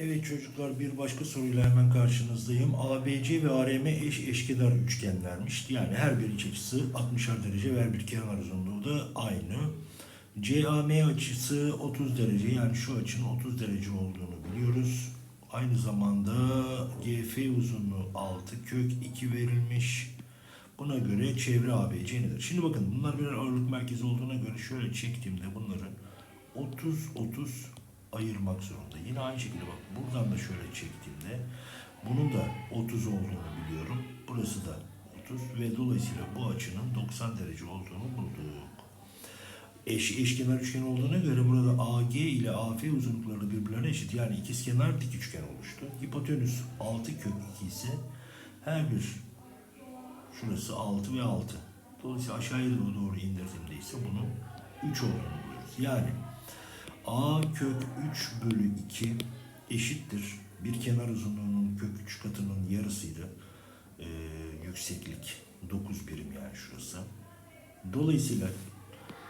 Evet çocuklar bir başka soruyla hemen karşınızdayım. ABC ve ARM eş eşkenar üçgenlermiş. Yani her bir iç açısı 60'ar derece ve her bir kenar uzunluğu da aynı. CAM açısı 30 derece yani şu açının 30 derece olduğunu biliyoruz. Aynı zamanda GF uzunluğu 6 kök 2 verilmiş. Buna göre çevre ABC nedir? Şimdi bakın bunlar birer ağırlık merkezi olduğuna göre şöyle çektiğimde bunları 30-30 ayırmak zorunda. Yine aynı şekilde bak buradan da şöyle çektiğimde bunun da 30 olduğunu biliyorum. Burası da 30 ve dolayısıyla bu açının 90 derece olduğunu bulduk. Eş, eşkenar üçgen olduğuna göre burada AG ile AF uzunlukları birbirlerine eşit. Yani ikizkenar dik üçgen oluştu. Hipotenüs 6 kök 2 ise her bir şurası 6 ve 6. Dolayısıyla aşağıya doğru, indirdiğimde ise bunun 3 olduğunu buluyoruz. Yani A kök 3 bölü 2 eşittir. Bir kenar uzunluğunun kök 3 katının yarısıydı. Ee, yükseklik 9 birim yani şurası. Dolayısıyla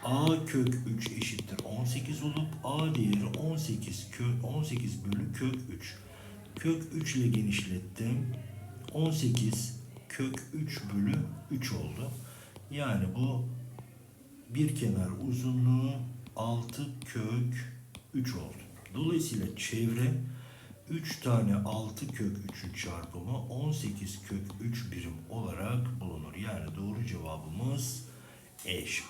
A kök 3 eşittir 18 olup A değeri 18 kök 18 bölü kök 3. Kök 3 ile genişlettim. 18 kök 3 bölü 3 oldu. Yani bu bir kenar uzunluğu 6 kök 3 oldu. Dolayısıyla çevre 3 tane 6 kök 3'ün çarpımı 18 kök 3 birim olarak bulunur. Yani doğru cevabımız eş.